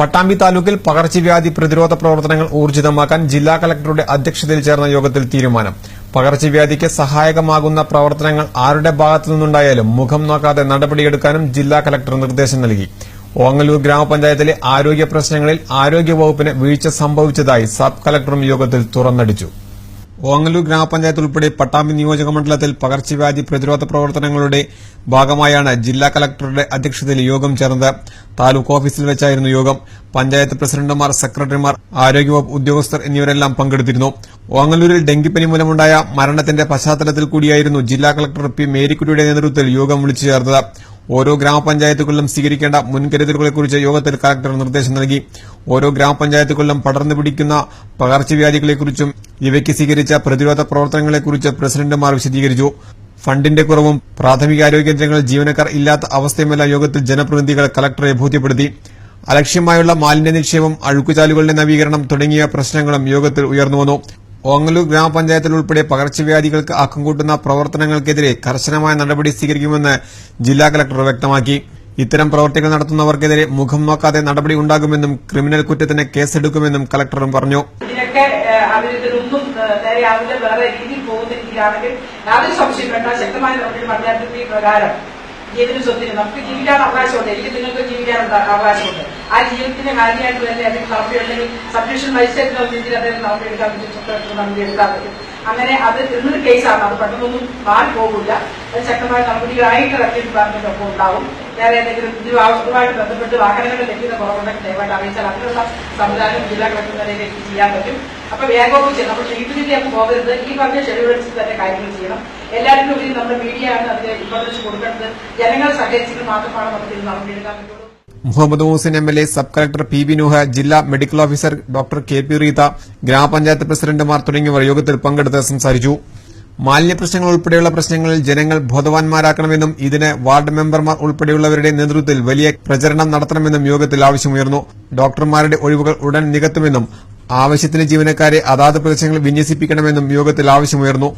പട്ടാമ്പി താലൂക്കിൽ പകർച്ചവ്യാധി പ്രതിരോധ പ്രവർത്തനങ്ങൾ ഊർജിതമാക്കാൻ ജില്ലാ കളക്ടറുടെ അധ്യക്ഷതയിൽ ചേർന്ന യോഗത്തിൽ തീരുമാനം. പകർച്ചവ്യാധിക്ക് സഹായകമാകുന്ന പ്രവർത്തനങ്ങൾ ആരുടെ ഭാഗത്തുനിന്നുണ്ടായാലും മുഖം നോക്കാതെ നടപടിയെടുക്കാനും ജില്ലാ കളക്ടർ നിർദ്ദേശം നൽകി. ഓങ്ങല്ലൂർ ഗ്രാമപഞ്ചായത്തിലെ ആരോഗ്യ പ്രശ്നങ്ങളിൽ ആരോഗ്യവകുപ്പിന് വീഴ്ച സംഭവിച്ചതായി സബ് കളക്ടറും യോഗത്തിൽ തുറന്നടിച്ചു. ഓങ്ങല്ലൂർ ഗ്രാമപഞ്ചായത്ത് ഉൾപ്പെടെ പട്ടാമ്പി നിയോജക മണ്ഡലത്തിൽ പകർച്ചവ്യാധി പ്രതിരോധ പ്രവർത്തനങ്ങളുടെ ഭാഗമായാണ് ജില്ലാ കളക്ടറുടെ അധ്യക്ഷതയിൽ യോഗം ചേർന്നത്. താലൂക്ക് ഓഫീസിൽ വെച്ചായിരുന്നു യോഗം. പഞ്ചായത്ത് പ്രസിഡന്റുമാർ സെക്രട്ടറിമാർ ആരോഗ്യവകുപ്പ് ഉദ്യോഗസ്ഥർ എന്നിവരെല്ലാം പങ്കെടുത്തിരുന്നു. ഓങ്ങല്ലൂരിൽ ഡെങ്കിപ്പനി മൂലമുണ്ടായ മരണത്തിന്റെ പശ്ചാത്തലത്തിൽ കൂടിയായിരുന്നു ജില്ലാ കളക്ടർ പി മേരിക്കുട്ടിയുടെ നേതൃത്വത്തിൽ യോഗം വിളിച്ചു ചേർത്തത് ഓരോ ഗ്രാമപഞ്ചായത്തുകളിലും സ്വീകരിക്കേണ്ട മുൻകരുതലുകളെക്കുറിച്ച് യോഗത്തിൽ കളക്ടർ നിർദ്ദേശം നൽകി. ഓരോ ഗ്രാമപഞ്ചായത്തുകളിലും പടർന്നു പിടിക്കുന്ന പകർച്ചവ്യാധികളെക്കുറിച്ചും ഇവയ്ക്ക് സ്വീകരിച്ച പ്രതിരോധ പ്രവർത്തനങ്ങളെക്കുറിച്ച് പ്രസിഡന്റുമാർ വിശദീകരിച്ചു. ഫണ്ടിന്റെ കുറവും പ്രാഥമികാരോഗ്യ കേന്ദ്രങ്ങളിൽ ജീവനക്കാർ ഇല്ലാത്ത അവസ്ഥയുമെല്ലാം യോഗത്തിൽ ജനപ്രതിനിധികൾ കളക്ടറെ ബോധ്യപ്പെടുത്തി. അലക്ഷ്യമായുള്ള മാലിന്യ നിക്ഷേപം അഴുക്കുചാലുകളുടെ നവീകരണം തുടങ്ങിയ പ്രശ്നങ്ങളും യോഗത്തിൽ ഉയർന്നുവന്നു ഓങ്ങലൂർ ഗ്രാമപഞ്ചായത്തിൽ ഉൾപ്പെടെ പകർച്ചവ്യാധികൾക്ക് ആക്കം കൂട്ടുന്ന പ്രവർത്തനങ്ങൾക്കെതിരെ കർശനമായ നടപടി സ്വീകരിക്കുമെന്ന് ജില്ലാ കളക്ടർ വ്യക്തമാക്കി. ഇത്തരം പ്രവർത്തികൾ നടത്തുന്നവർക്കെതിരെ മുഖം നോക്കാതെ നടപടി ഉണ്ടാകുമെന്നും ക്രിമിനൽ കുറ്റത്തിന് കേസെടുക്കുമെന്നും കളക്ടറും പറഞ്ഞു. ഇതിനൊക്കെ അവരിതിനൊന്നും നേരെയാവില്ല വേറെ രീതിയിൽ പോകുന്ന യാതൊരു സംശയം വേണ്ട ശക്തമായ നടപടി പഞ്ചായത്ത് പ്രകാരം ജീവനും സ്വത്തിനും. നമുക്ക് ജീവിക്കാൻ അവകാശമുണ്ട്. എനിക്ക് നിങ്ങൾക്ക് ജീവിക്കാൻ അവകാശമുണ്ട്. ആ ജീവിതത്തിന്റെ കാര്യമായിട്ട് തന്നെ എന്തെങ്കിലും നടപടി ഉണ്ടെങ്കിൽ സബ്ഡിവിഷൻ മജിസ്ട്രേറ്റിന്റെ രീതിയിൽ അദ്ദേഹം നടപടി എടുക്കാൻ പറ്റും? നമുക്ക് എടുക്കാൻ പറ്റും. അങ്ങനെ അത് എന്നൊരു കേസാണ് അത് പെട്ടെന്നൊന്നും മാറി പോകില്ല. അത് ശക്തമായ നടപടികളായിട്ട് റവന്യൂ ഡിപ്പാർട്ട്മെന്റ് ഒക്കെ ഉണ്ടാവും. വേറെ ഇതുമാ- ഇതുമായിട്ട് ബന്ധപ്പെട്ട് വാഹനങ്ങൾ ലഭ്യത കുറവുണ്ടെങ്കിൽ ദയവായിട്ട് അറിയിച്ചാൽ അതിനുള്ള സംവിധാനം ജില്ലാ കളക്ടർ നിലയിലേക്ക് ചെയ്യാൻ പറ്റും. അപ്പൊ വേഗവും ചെയ്യണം. നമ്മൾ വീട്ടിലേക്ക് അങ്ങ് പോകരുത്. ഈ പറഞ്ഞ ഷെഡ്യൂൾ അനുസരിച്ച് തന്നെ കാര്യങ്ങൾ ചെയ്യണം. എല്ലാവരും ഉപരി നമ്മുടെ മീഡിയ ആണ് അതിന് ഇമ്പോർട്ടൻസ് കൊടുക്കേണ്ടത്. ജനങ്ങൾ സഹകരിച്ചിട്ട് മാത്രമാണ് നമുക്ക് ഇത് നടപടിയെടുക്കാൻ പറ്റുള്ളൂ. Muhammad Moosin M L A sub collector P B Nooh ജില്ലാ medical officer doctor K P Reetha ഗ്രാമപഞ്ചായത്ത് പ്രസിഡന്റുമാർ തുടങ്ങിയവർ യോഗത്തിൽ പങ്കെടുത്ത് സംസാരിച്ചു. മാലിന്യ പ്രശ്നങ്ങൾ ഉൾപ്പെടെയുള്ള പ്രശ്നങ്ങളിൽ ജനങ്ങൾ ബോധവാന്മാരാക്കണമെന്നും ഇതിന് വാർഡ് മെമ്പർമാർ ഉൾപ്പെടെയുള്ളവരുടെ നേതൃത്വത്തിൽ വലിയ പ്രചരണം നടത്തണമെന്നും യോഗത്തിൽ ആവശ്യമുയർന്നു. ഡോക്ടർമാരുടെ ഒഴിവുകൾ ഉടൻ നികത്തുമെന്നും ആവശ്യത്തിന് ജീവനക്കാരെ അതാത് പ്രദേശങ്ങളിൽ വിന്യസിപ്പിക്കണമെന്നും യോഗത്തിൽ ആവശ്യമുയർന്നു